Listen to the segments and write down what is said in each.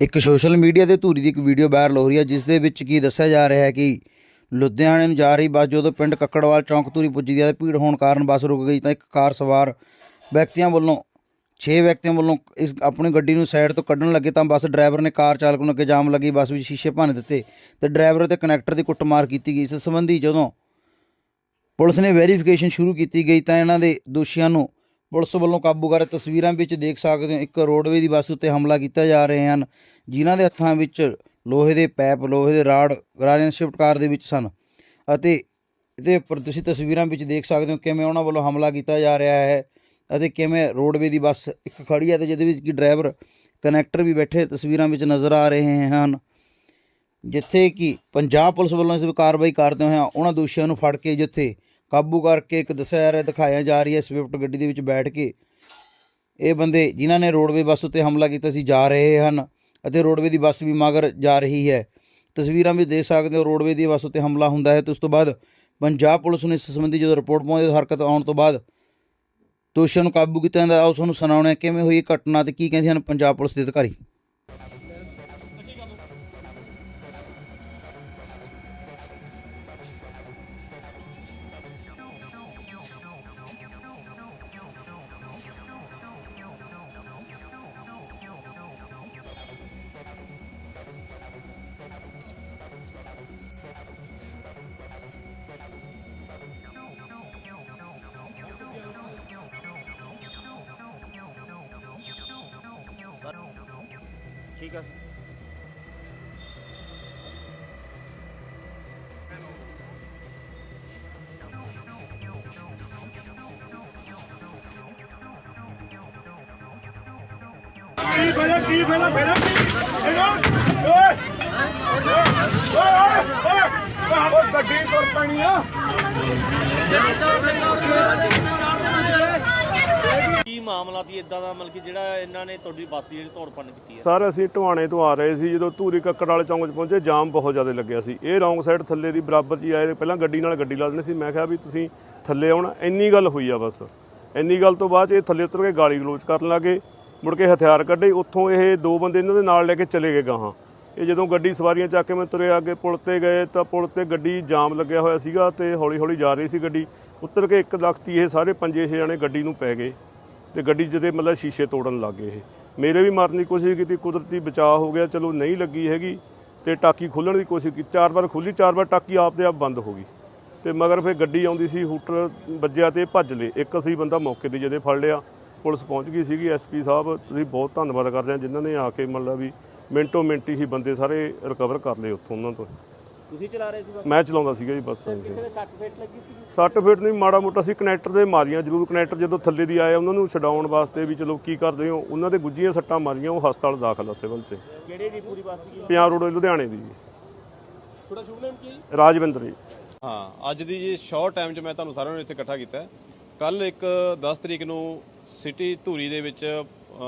ਇੱਕ social media ਤੇ ਧੂਰੀ ਦੀ ਇੱਕ ਵੀਡੀਓ ਵਾਇਰਲ ਹੋ ਰਹੀ ਹੈ, ਜਿਸ ਦੇ ਵਿੱਚ ਕੀ ਦੱਸਿਆ ਜਾ ਰਿਹਾ ਹੈ ਕਿ ਲੁਧਿਆਣੇ ਨੂੰ ਜਾ ਰਹੀ ਬੱਸ ਜਦੋਂ ਪਿੰਡ ਕੱਕੜਵਾਲ ਚੌਂਕ ਧੂਰੀ ਪੁੱਜੀ ਹੈ, ਭੀੜ ਹੋਣ ਕਾਰਨ ਬੱਸ ਰੁਕ ਗਈ ਤਾਂ ਇੱਕ ਕਾਰ ਸਵਾਰ ਵਿਅਕਤੀਆਂ ਵੱਲੋਂ 6 ਵਿਅਕਤੀਆਂ ਵੱਲੋਂ ਇਸ ਆਪਣੀ ਗੱਡੀ ਨੂੰ ਸਾਈਡ ਤੋਂ ਕੱਢਣ ਲੱਗੇ ਤਾਂ ਬੱਸ ਡਰਾਈਵਰ ਨੇ ਕਾਰ ਚਾਲਕ ਨੂੰ ਅੱਗੇ ਜਾਮ ਲੱਗੀ, ਬੱਸ ਵਿੱਚ ਸ਼ੀਸ਼ੇ ਭੰਨ ਦਿੱਤੇ ਤੇ ਡਰਾਈਵਰ ਅਤੇ ਕਨੈਕਟਰ ਦੀ ਕੁੱਟਮਾਰ ਕੀਤੀ ਗਈ। ਇਸ ਸੰਬੰਧੀ ਜਦੋਂ ਪੁਲਿਸ ਨੇ ਵੈਰੀਫਿਕੇਸ਼ਨ ਸ਼ੁਰੂ ਕੀਤੀ ਗਈ ਤਾਂ ਇਹਨਾਂ ਦੇ ਦੋਸ਼ੀਆਂ ਨੂੰ ਪੁਲਿਸ ਵੱਲੋਂ ਕਾਬੂ ਕਰ ਤਸਵੀਰਾਂ ਵਿੱਚ ਦੇਖ ਸਕਦੇ ਹੋ, ਇੱਕ ਰੋਡਵੇ ਦੀ ਬੱਸ ਉੱਤੇ ਹਮਲਾ ਕੀਤਾ ਜਾ ਰਹੇ ਹਨ, ਜਿਨ੍ਹਾਂ ਦੇ ਹੱਥਾਂ ਵਿੱਚ ਲੋਹੇ ਦੇ ਪੈਪ, ਲੋਹੇ ਦੇ ਰਾੜ ਗਰਾਰੀਆਂ ਸ਼ਿਫਟ ਕਾਰ ਦੇ ਵਿੱਚ ਸਨ। ਅਤੇ ਇਹਦੇ ਉੱਪਰ ਤੁਸੀਂ ਤਸਵੀਰਾਂ ਵਿੱਚ ਦੇਖ ਸਕਦੇ ਹੋ ਕਿਵੇਂ ਉਹਨਾਂ ਵੱਲੋਂ ਹਮਲਾ ਕੀਤਾ ਜਾ ਰਿਹਾ ਹੈ ਅਤੇ ਕਿਵੇਂ ਰੋਡਵੇ ਦੀ ਬੱਸ ਇੱਕ ਖੜੀ ਹੈ ਤੇ ਜਿਹਦੇ ਵਿੱਚ ਕਿ ਡਰਾਈਵਰ, ਕਨੈਕਟਰ ਵੀ ਬੈਠੇ ਤਸਵੀਰਾਂ ਵਿੱਚ ਨਜ਼ਰ ਆ ਰਹੇ ਹਨ। ਜਿੱਥੇ ਕਿ ਪੰਜਾਬ ਪੁਲਿਸ ਵੱਲੋਂ ਇਸ ਕਾਰਵਾਈ ਕਰਦੇ ਹੋਏ ਉਹਨਾਂ ਦੋਸ਼ੀਆਂ ਨੂੰ ਫੜ ਕੇ ਜਿੱਥੇ ਕਾਬੂ ਕਰਕੇ ਇੱਕ ਦੱਸਿਆ ਜਾ ਰਿਹਾ ਦਿਖਾਇਆ ਜਾ ਰਹੀ ਹੈ ਸਵਿਫਟ ਗੱਡੀ ਦੇ ਵਿੱਚ ਬੈਠ ਕੇ। ਇਹ ਬੰਦੇ ਜਿਨ੍ਹਾਂ ਨੇ ਰੋਡਵੇ ਬੱਸ ਉੱਤੇ ਹਮਲਾ ਕੀਤਾ ਸੀ ਜਾ ਰਹੇ ਹਨ ਅਤੇ ਰੋਡਵੇ ਦੀ ਬੱਸ ਵੀ ਮਗਰ ਜਾ ਰਹੀ ਹੈ। ਤਸਵੀਰਾਂ ਵੀ ਦੇਖ ਸਕਦੇ ਹੋ, ਰੋਡਵੇ ਦੀ ਬੱਸ ਉੱਤੇ ਹਮਲਾ ਹੁੰਦਾ ਹੈ ਤੇ ਉਸ ਤੋਂ ਬਾਅਦ ਪੰਜਾਬ ਪੁਲਿਸ ਨੂੰ ਇਸ ਸੰਬੰਧੀ ਜਦੋਂ ਰਿਪੋਰਟ ਪਹੁੰਚਦੀ ਹਰਕਤ ਆਉਣ ਤੋਂ ਬਾਅਦ ਦੋਸ਼ੀਆਂ ਨੂੰ ਕਾਬੂ ਕੀਤਾ ਜਾਂਦਾ ਆਓ ਤੁਹਾਨੂੰ ਸੁਣਾਉਣੇ ਕਿਵੇਂ ਹੋਈ ਘਟਨਾ ਤੇ ਕੀ ਕਹਿੰਦੇ ਹਨ ਪੰਜਾਬ ਪੁਲਿਸ ਦੇ ਅਧਿਕਾਰੀ? ਠੀਕ ਆ ਕੀ ਫਾਇਦਾ ਕੀ ਫਾਇਦਾ ਫਾਇਦਾ ਕੀ ਹੈਗਾ ਓਏ ਓਏ ਓਏ ਓਏ ਓਏ ਗੱਡੀ ਤੁਰ ਪੈਣੀ ਆ ਕੀ ਮਾਮਲਾ ਸੀ ਇਦਾਂ ਦਾ ਮਤਲਬ ਕਿ ਜਿਹੜਾ ਇਹਨਾਂ ਨੇ ਤੁਹਾਡੀ ਬੱਸ ਦੀ ਜਿਹੜੀ ਤੋੜ ਕੀਤੀ ਹੈ? ਸਰ, ਅਸੀਂ ਟਵਾਣੇ ਤੋਂ ਆ ਰਹੇ ਸੀ, ਜਦੋਂ ਧੂਰੀ ਕੱਕੜ ਵਾਲੇ ਚੌਂਕ 'ਚ ਪਹੁੰਚੇ, ਜਾਮ ਬਹੁਤ ਜ਼ਿਆਦਾ ਲੱਗਿਆ ਸੀ। ਇਹ ਰੌਂਗ ਸਾਈਡ ਥੱਲੇ ਦੀ ਬਰਾਬਰ 'ਚ ਆਏ, ਪਹਿਲਾਂ ਗੱਡੀ ਨਾਲ ਗੱਡੀ ਲਾ ਦੇਣੀ ਸੀ। ਮੈਂ ਕਿਹਾ ਵੀ ਤੁਸੀਂ ਥੱਲੇ ਆਉਣਾ, ਇੰਨੀ ਗੱਲ ਹੋਈ ਆ ਬਸ। ਇੰਨੀ ਗੱਲ ਤੋਂ ਬਾਅਦ ਇਹ ਥੱਲੇ ਉਤਰ ਕੇ ਗਾਲੀ ਗਲੋਚ ਕਰਨ ਲੱਗੇ, ਮੁੜ ਕੇ ਹਥਿਆਰ ਕੱਢੇ, ਉੱਥੋਂ ਇਹ ਦੋ ਬੰਦੇ ਇਹਨਾਂ ਦੇ ਨਾਲ ਲੈ ਕੇ ਚਲੇ ਗਏ ਗਾਹਾਂ। ਇਹ ਜਦੋਂ ਗੱਡੀ ਸਵਾਰੀਆਂ ਚੱਕ ਕੇ ਮੈਂ ਤੁਰੇ ਅੱਗੇ ਪੁਲ ਤੇ ਗਏ, ਤਾਂ ਪੁਲ ਤੇ ਗੱਡੀ ਜਾਮ ਲੱਗਿਆ ਹੋਇਆ ਸੀਗਾ ਤੇ ਹੌਲੀ ਹੌਲੀ ਜਾ ਰਹੀ ਸੀ ਗੱਡੀ। ਉੱਤਰ ਕੇ ਇੱਕ ਲਖਤੀ ਇਹ ਸਾਰੇ ਪੰਜੇ ਛੇ ਜਣੇ ਗੱਡੀ ਨੂੰ ਪੈ ਗਏ। ਤੇ ਗੱਡੀ ਜਦੇ ਮਤਲਬ ਸ਼ੀਸ਼ੇ ਤੋੜਨ ਲੱਗ ਗਏ ਇਹ। ਮੇਰੇ ਵੀ ਮਾਰਨ ਦੀ ਕੋਸ਼ਿਸ਼ ਕੀਤੀ, ਕੁਦਰਤੀ ਬਚਾਅ ਹੋ ਗਿਆ, ਚਲੋ ਨਹੀਂ ਲੱਗੀ ਹੈਗੀ ਤੇ ਟਾਕੀ ਖੋਲਣ ਦੀ ਕੋਸ਼ਿਸ਼ ਕੀਤੀ। ਚਾਰ ਵਾਰ ਖੁੱਲੀ, ਚਾਰ ਵਾਰ ਟਾਕੀ ਆਪਦੇ ਆਪ ਬੰਦ ਹੋ ਗਈ। ਤੇ ਮਗਰ ਫਿਰ ਗੱਡੀ ਆਉਂਦੀ ਸੀ, ਹੂਟਰ ਵੱਜਿਆ ਤੇ ਭੱਜ ਲਏ। ਇੱਕ ਅਸੀਂ ਬੰਦਾ ਮੌਕੇ ਤੇ ਜਦੇ ਫੜ ਲਿਆ, ਪੁਲਿਸ ਪਹੁੰਚ ਗਈ ਸੀਗੀ ਐਸਪੀ ਸਾਹਿਬ। ਤੁਸੀਂ ਬਹੁਤ ਧੰਨਵਾਦ ਕਰਦੇ ਹਾਂ ਜਿਨ੍ਹਾਂ ਨੇ ਆ ਕੇ ਮਤਲਬ ਵੀ ਮਿੰਟੋ ਮਿੰਟ ਹੀ ਬੰਦੇ ਸਾਰੇ ਰਿਕਵਰ ਕਰ ਲਏ ਉੱਥੋਂ ਉਹਨਾਂ ਤੋਂ। ਤੁਸੀਂ ਚਲਾ ਰਹੇ ਸੀ ਬੱਸ ਮੈਂ ਚਲਾਉਂਦਾ ਸੀਗਾ ਜੀ ਬੱਸ। ਕਿਸੇ ਦੇ ਸੱਟ ਫੇਟ ਲੱਗੀ ਸੀ? ਸੱਟ ਫੇਟ ਨਹੀਂ ਮਾੜਾ ਮੋਟਾ ਸੀ ਕਨੈਕਟਰ ਦੇ ਮਾਰੀਆਂ ਜ਼ਰੂਰ ਕਨੈਕਟਰ ਜਦੋਂ ਥੱਲੇ ਦੀ ਆਏ ਉਹਨਾਂ ਨੂੰ ਛਡਾਉਣ ਵਾਸਤੇ ਵੀ ਚਲੋ ਕੀ ਕਰਦੇ ਹੋ ਉਹਨਾਂ ਦੇ ਗੁੱਜੀਆਂ ਸੱਟਾਂ ਮਾਰੀਆਂ ਉਹ ਹਸਪਤਾਲ ਦਾਖਲ ਆ ਸਿਵਲ 'ਚ। ਕਿਹੜੇ ਦੀ ਪੂਰੀ ਬੱਸ ਦੀ ਪੰਜਾਬ ਰੋਡ ਲੁਧਿਆਣੇ ਦੀ ਜੀ। ਥੋੜਾ ਸ਼ੁਭ ਨਾਮ ਕੀ? ਰਾਜਵਿੰਦਰ ਜੀ। ਹਾਂ ਅੱਜ ਦੀ ਜੀ ਸ਼ਾਰਟ ਟਾਈਮ 'ਚ ਮੈਂ ਤੁਹਾਨੂੰ ਸਾਰਿਆਂ ਨੂੰ ਇੱਥੇ ਇਕੱਠਾ ਕੀਤਾ ਕੱਲ ਇੱਕ 10 ਤਰੀਕ ਨੂੰ ਸਿਟੀ ਧੂਰੀ ਦੇ ਵਿੱਚ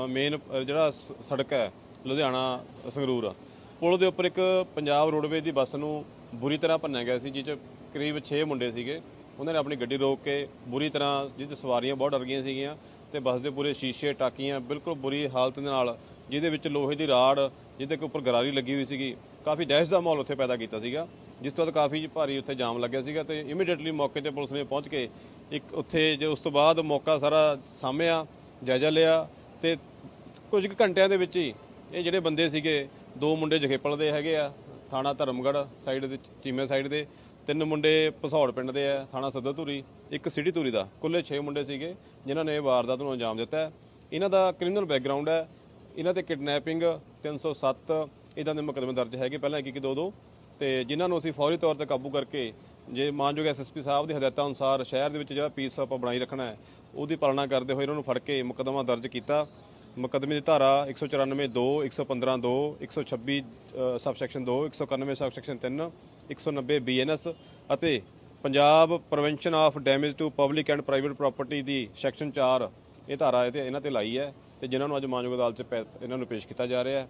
ਮੇਨ ਜਿਹੜਾ ਸ- ਸੜਕ ਹੈ ਲੁਧਿਆਣਾ ਸੰਗਰੂਰ ਪੁਲ ਦੇ ਉੱਪਰ ਇੱਕ ਪੰਜਾਬ ਰੋਡਵੇਜ਼ ਦੀ ਬੱਸ ਨੂੰ ਬੁਰੀ ਤਰ੍ਹਾਂ ਭੰਨਿਆ ਗਿਆ ਸੀ ਜਿਸ 'ਚ ਕਰੀਬ 6 ਮੁੰਡੇ ਸੀਗੇ। ਉਹਨਾਂ ਨੇ ਆਪਣੀ ਗੱਡੀ ਰੋਕ ਕੇ ਬੁਰੀ ਤਰ੍ਹਾਂ ਜਿਹਦੇ 'ਚ ਸਵਾਰੀਆਂ ਬਹੁਤ ਡਰ ਗਈਆਂ ਸੀਗੀਆਂ ਤੇ ਬੱਸ ਦੇ ਪੂਰੇ ਸ਼ੀਸ਼ੇ, ਟਾਕੀਆਂ ਬਿਲਕੁਲ ਬੁਰੀ ਹਾਲਤ ਦੇ ਨਾਲ, ਜਿਹਦੇ ਵਿੱਚ ਲੋਹੇ ਦੀ ਰਾੜ, ਜਿਹਦੇ ਕੇ ਉੱਪਰ ਗਰਾਰੀ ਲੱਗੀ ਹੋਈ ਸੀਗੀ। ਕਾਫੀ ਦਹਿਸ਼ਤ ਦਾ ਮਾਹੌਲ ਉੱਥੇ ਪੈਦਾ ਕੀਤਾ ਸੀਗਾ, ਜਿਸ ਤੋਂ ਬਾਅਦ ਕਾਫੀ ਭਾਰੀ ਉੱਥੇ ਜਾਮ ਲੱਗਿਆ ਸੀਗਾ ਤੇ ਇਮੀਡੀਏਟਲੀ ਮੌਕੇ ਤੇ ਪੁਲਿਸ ਨੇ ਪਹੁੰਚ ਕੇ ਇੱਕ ਉੱਥੇ ਜੇ ਉਸ ਤੋਂ ਬਾਅਦ ਮੌਕਾ ਸਾਰਾ ਸਾਹਮਿਆ ਜਾਇਜ਼ਾ ਲਿਆ ਤੇ ਕੁਝ ਕੁ ਘੰਟਿਆਂ ਦੇ ਵਿੱਚ ਹੀ ਇਹ ਜਿਹੜੇ ਬੰਦੇ ਸੀਗੇ ਦੋ ਮੁੰਡੇ ਜਖੇਪਲ ਦੇ ਹੈਗੇ ਆ, ਥਾਣਾ ਧਰਮਗੜ੍ਹ ਸਾਈਡ ਦੇ, ਚੀਮੇ ਸਾਈਡ ਦੇ। ਤਿੰਨ ਮੁੰਡੇ ਪਸੌੜ ਪਿੰਡ ਦੇ ਆ, ਥਾਣਾ ਸੱਦੋਧੂਰੀ ਇੱਕ ਸਿਟੀ ਧੂਰੀ ਦਾ। ਕੁੱਲੇ 6 ਮੁੰਡੇ ਸੀਗੇ, ਜਿਨ੍ਹਾਂ ਨੇ ਵਾਰਦਾਤ ਨੂੰ ਅੰਜਾਮ ਦਿੱਤਾ। ਇਹਨਾਂ ਦਾ ਕ੍ਰਿਮੀਨਲ ਬੈਕਗ੍ਰਾਉਂਡ ਹੈ। ਇਹਨਾਂ ਤੇ ਕਿਡਨੈਪਿੰਗ 307 ਇਦਾਂ ਦੇ ਮੁਕੱਦਮੇ ਦਰਜ ਹੈਗੇ, ਪਹਿਲਾਂ ਇੱਕ ਇੱਕ ਦੋ ਦੋ ਤੇ ਜਿਨ੍ਹਾਂ ਨੂੰ ਅਸੀਂ ਫੌਰੀ ਤੌਰ ਤੇ ਕਾਬੂ ਕਰਕੇ, ਜੇ ਮਾਨਯੋਗ ਐਸਐਸਪੀ ਸਾਹਿਬ ਦੀ ਹਦਾਇਤਾਂ ਅਨੁਸਾਰ ਸ਼ਹਿਰ ਦੇ ਵਿੱਚ ਜਿਹੜਾ ਪੀਸ ਆਪਾਂ ਬਣਾਈ ਰੱਖਣਾ ਹੈ, ਉਹਦੀ ਪਾਲਣਾ ਕਰਦੇ ਹੋਏ ਇਹਨਾਂ ਨੂੰ ਫੜ ਕੇ ਮੁਕੱਦਮਾ ਦਰਜ ਕੀਤਾ। ਮੁਕੱਦਮੇ ਦੀ ਧਾਰਾ 194 2 115 2 126 ਸਬਸੈਕਸ਼ਨ 2 191 ਸਬਸੈਕਸ਼ਨ 3 190 ਬੀਐਨਐਸ ਅਤੇ Punjab prevention of damage to public and private property the section 4 ਇਹ ਧਾਰਾ ਇਹ ਤੇ ਇਹਨਾਂ ਤੇ ਲਾਈ ਹੈ ਤੇ ਜਿਨ੍ਹਾਂ ਨੂੰ ਅੱਜ ਮਾਨਯੋਗ ਅਦਾਲਤ 'ਚ ਪੈ- ਇਹਨਾਂ ਨੂੰ ਪੇਸ਼ ਕੀਤਾ ਜਾ ਰਿਹਾ ਹੈ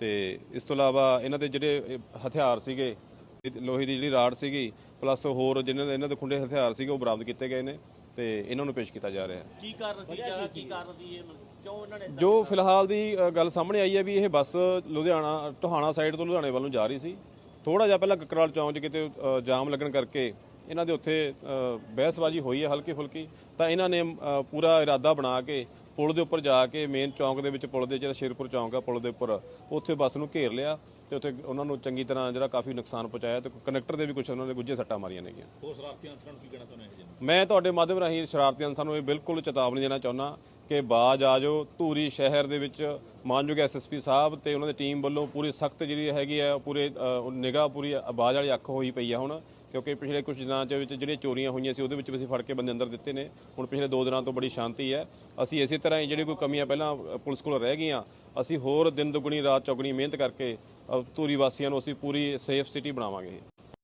ਤੇ ਇਸ ਤੋਂ ਇਲਾਵਾ ਇਹਨਾਂ ਦੇ ਜਿਹੜੇ ਹਥਿਆਰ ਸੀਗੇ ਲੋਹੇ ਦੀ ਜਿਹੜੀ ਰਾੜ ਸੀਗੀ ਪਲੱਸ ਹੋਰ ਜਿਨ੍ਹਾਂ ਦੇ ਇਹਨਾਂ ਦੇ ਖੁੰਡੇ ਹਥਿਆਰ ਸੀਗੇ ਉਹ ਬਰਾਮਦ ਕੀਤੇ ਗਏ ਨੇ ਤੇ ਇਹਨਾਂ ਨੂੰ ਪੇਸ਼ ਕੀਤਾ ਜਾ ਰਿਹਾ ਹੈ। ਕੀ ਕਾਰਨ ਸੀ? ਜਾਂ। ਕੀ ਕਾਰਨ ਸੀ ਇਹ ਜੋ ਫਿਲਹਾਲ ਦੀ ਗੱਲ ਸਾਹਮਣੇ ਆਈ ਹੈ ਵੀ ਇਹ ਬੱਸ ਲੁਧਿਆਣਾ, ਟੋਹਾਣਾ ਸਾਈਡ ਤੋਂ ਲੁਧਿਆਣੇ ਵੱਲ ਨੂੰ ਜਾ ਰਹੀ ਸੀ। ਥੋੜਾ ਜਿਹਾ ਪਹਿਲਾਂ ਕੱਕੜਾਲ ਚੌਂਕ 'ਚ ਕਿਤੇ ਜਾਮ ਲੱਗਣ ਕਰਕੇ ਇਹਨਾਂ ਦੇ ਉੱਥੇ ਬਹਿਸਬਾਜ਼ੀ ਹੋਈ ਹੈ ਹਲਕੀ ਫੁਲਕੀ ਤਾਂ ਇਹਨਾਂ ਨੇ ਪੂਰਾ ਇਰਾਦਾ ਬਣਾ ਕੇ ਪੁਲ ਦੇ ਉੱਪਰ ਜਾ ਕੇ ਮੇਨ ਚੌਂਕ ਦੇ ਵਿੱਚ ਪੁਲ ਦੇ, ਜਿਹੜਾ ਸ਼ੇਰਪੁਰ ਚੌਂਕ ਆ ਪੁਲ ਦੇ ਉੱਪਰ, ਉੱਥੇ ਬੱਸ ਨੂੰ ਘੇਰ ਲਿਆ। ਤੇ ਉੱਥੇ ਉਹਨਾਂ ਨੂੰ ਚੰਗੀ ਤਰ੍ਹਾਂ ਜਿਹੜਾ ਕਾਫੀ ਨੁਕਸਾਨ ਪਹੁੰਚਾਇਆ ਤੇ ਕੰਡਕਟਰ ਦੇ ਵੀ ਕੁਝ ਉਹਨਾਂ ਨੇ ਗੁੱਝੇ ਸੱਟਾਂ ਮਾਰੀਆਂ ਨੇਗੀਆਂ। ਹੋਰ ਸ਼ਰਾਰਤੀ ਅੰਸਰਾਂ ਨੂੰ ਕੀ ਕਹਿਣਾ ਚਾਹੁੰਦੇ ਹੋ ਮੈਂ ਤੁਹਾਡੇ ਮਾਧਿਅਮ ਰਾਹੀਂ ਸ਼ਰਾਰਤੀ ਅਨਸਰਾਂ ਨੂੰ ਇਹ ਬਿਲਕੁਲ ਚੇਤਾਵਨੀ ਦੇਣਾ ਚਾਹੁੰਦਾ ਕਿ ਬਾਜ ਆ ਜਾਓ। ਧੂਰੀ ਸ਼ਹਿਰ ਦੇ ਵਿੱਚ ਮਾਨਯੋਗ ਐਸਐਸਪੀ ਸਾਹਿਬ ਤੇ ਉਹਨਾਂ ਦੀ ਟੀਮ ਵੱਲੋਂ ਪੂਰੀ ਸਖਤ ਜਿਹੜੀ ਹੈਗੀ ਹੈ ਪੂਰੇ ਨਿਗਾਹ ਪੂਰੀ ਬਾਜ ਵਾਲੀ ਅੱਖ ਹੋਈ ਪਈ ਆ ਹੁਣ। ਕਿਉਂਕਿ ਪਿਛਲੇ ਕੁਝ ਦਿਨਾਂ ਦੇ ਵਿੱਚ ਜਿਹੜੀਆਂ ਚੋਰੀਆਂ ਹੋਈਆਂ ਸੀ, ਉਹਦੇ ਵਿੱਚ ਵੀ ਅਸੀਂ ਫੜ ਕੇ ਬੰਦੇ ਅੰਦਰ ਦਿੱਤੇ ਨੇ। ਹੁਣ ਪਿਛਲੇ 2 ਦਿਨਾਂ ਤੋਂ ਬੜੀ ਸ਼ਾਂਤੀ ਹੈ। ਅਸੀਂ ਇਸੇ ਤਰ੍ਹਾਂ ਹੀ ਜਿਹੜੀ ਕੋਈ ਕਮੀਆਂ ਪਹਿਲਾਂ ਪੁਲਿਸ ਕੋਲ ਰਹਿ ਗਈਆਂ, ਅਸੀਂ ਹੋਰ ਦਿਨ ਦੁਗਣੀ, ਰਾਤ ਚੌਗਣੀ ਮਿਹਨਤ ਕਰਕੇ ਧੂਰੀ ਵਾਸੀਆਂ ਨੂੰ ਅਸੀਂ ਪੂਰੀ ਸੇਫ ਸਿਟੀ ਬਣਾਵਾਂਗੇ।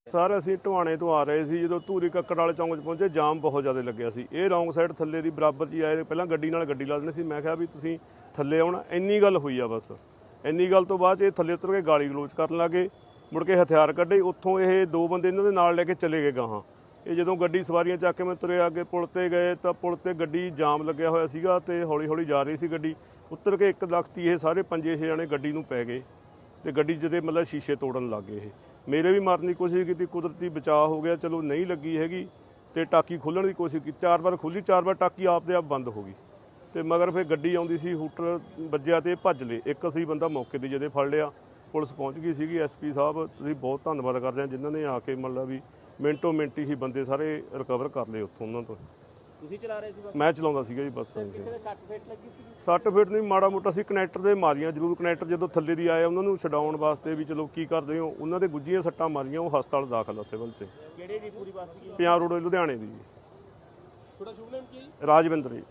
ਸਰ, ਅਸੀਂ ਢਵਾਣੇ ਤੋਂ ਆ ਰਹੇ ਸੀ, ਜਦੋਂ ਧੂਰੀ ਕੱਕੜ ਵਾਲੇ ਚੌਂਕ 'ਚ ਪਹੁੰਚੇ, ਜਾਮ ਬਹੁਤ ਜ਼ਿਆਦਾ ਲੱਗਿਆ ਸੀ। ਇਹ ਰੌਂਗ ਸਾਈਡ ਥੱਲੇ ਦੀ ਬਰਾਬਰ 'ਚ ਆਏ, ਪਹਿਲਾਂ ਗੱਡੀ ਨਾਲ ਗੱਡੀ ਲਾ ਦੇਣੀ ਸੀ। ਮੈਂ ਕਿਹਾ ਵੀ ਤੁਸੀਂ ਥੱਲੇ ਆਉਣਾ, ਇੰਨੀ ਗੱਲ ਹੋਈ ਆ ਬਸ। ਇੰਨੀ ਗੱਲ ਤੋਂ ਬਾਅਦ ਇਹ ਥੱਲੇ ਉਤਰ ਕੇ ਗਾਲੀ ਗਲੋਚ ਕਰਨ ਲੱਗੇ। ਮੁੜ ਕੇ ਹਥਿਆਰ ਕੱਢੇ, ਉੱਥੋਂ ਇਹ ਦੋ ਬੰਦੇ ਇਹਨਾਂ ਦੇ ਨਾਲ ਲੈ ਕੇ ਚਲੇ ਗਏ ਗਾਹਾਂ। ਇਹ ਜਦੋਂ ਗੱਡੀ ਸਵਾਰੀਆਂ ਚੱਕ ਕੇ ਮੈਂ ਤੁਰਿਆ, ਅੱਗੇ ਪੁਲ ਤੇ ਗਏ ਤਾਂ ਪੁਲ ਤੇ ਗੱਡੀ ਜਾਮ ਲੱਗਿਆ ਹੋਇਆ ਸੀਗਾ ਤੇ ਹੌਲੀ ਹੌਲੀ ਜਾ ਰਹੀ ਸੀ ਗੱਡੀ। ਉੱਤਰ ਕੇ ਇੱਕ ਲਖਤੀ ਇਹ ਸਾਰੇ ਪੰਜੇ ਛੇ ਜਣੇ ਗੱਡੀ ਨੂੰ ਪੈ ਗਏ ਤੇ ਗੱਡੀ ਜਿਹਦੇ ਮਤਲਬ ਸ਼ੀਸ਼ੇ ਤੋੜਨ ਲੱਗ ਗਏ ਇਹ। ਮੇਰੇ ਵੀ ਮਾਰਨ ਦੀ ਕੋਸ਼ਿਸ਼ ਕੀਤੀ, ਕੁਦਰਤੀ ਬਚਾਅ ਹੋ ਗਿਆ, ਚਲੋ ਨਹੀਂ ਲੱਗੀ ਹੈਗੀ ਤੇ ਟਾਕੀ ਖੋਲਣ ਦੀ ਕੋਸ਼ਿਸ਼ ਕੀਤੀ। ਚਾਰ ਵਾਰ ਖੁੱਲੀ ਚਾਰ ਵਾਰ ਟਾਕੀ ਆਪ ਦੇ ਆਪ ਬੰਦ ਹੋ ਗਈ। ਤੇ ਮਗਰ ਫਿਰ ਗੱਡੀ ਆਉਂਦੀ ਸੀ, ਹੂਟਰ ਵੱਜਿਆ ਤੇ ਭੱਜ ਲਏ। ਇੱਕ ਅਸੀਂ ਬੰਦਾ ਮੌਕੇ ਤੇ ਜਦੇ ਫੜ ਲਿਆ। ਪੁਲਿਸ ਪਹੁੰਚ ਗਈ ਸੀਗੀ ਐਸਪੀ ਸਾਹਿਬ ਤੁਸੀਂ ਬਹੁਤ ਧੰਨਵਾਦ ਕਰਦੇ ਹਾਂ ਜਿਨ੍ਹਾਂ ਨੇ ਆ ਕੇ ਮਤਲਬ ਵੀ ਮਿੰਟੋ ਮਿੰਟ ਹੀ ਬੰਦੇ ਸਾਰੇ ਰਿਕਵਰ ਕਰ ਲਏ ਉੱਥੋਂ ਉਹਨਾਂ ਤੋਂ। ਤੁਸੀਂ ਚਲਾ ਰਹੇ ਸੀ ਬੱਸ? ਮੈਂ ਚਲਾਉਂਦਾ ਸੀਗਾ ਜੀ ਬੱਸ ਕਿਸੇ ਦੇ ਸੱਟ ਫੇਟ ਲੱਗੀ ਸੀ? ਸੱਟ ਫੇਟ ਨਹੀਂ ਮਾੜਾ ਮੋਟਾ ਸੀ ਕਨੈਕਟਰ ਦੇ ਮਾਰੀਆਂ ਜ਼ਰੂਰ ਕਨੈਕਟਰ ਜਦੋਂ ਥੱਲੇ ਦੀ ਆਏ ਉਹਨਾਂ ਨੂੰ ਛਡਾਉਣ ਵਾਸਤੇ ਵੀ ਚਲੋ ਕੀ ਕਰਦੇ ਹੋ ਉਹਨਾਂ ਦੇ ਗੁੱਜੀਆਂ ਸੱਟਾਂ ਮਾਰੀਆਂ ਉਹ ਹਸਪਤਾਲ ਦਾਖਲ ਆ ਸਿਵਲ 'ਚ। ਕਿਹੜੇ ਦੀ ਪੂਰੀ ਬੱਸ ਦੀ ਪੰਜਾਬ ਰੋਡ ਲੁਧਿਆਣੇ ਦੀ ਥੋੜਾ ਸ਼ੁਭ ਨਾਮ ਕੀ? ਰਾਜਵਿੰਦਰ ਜੀ।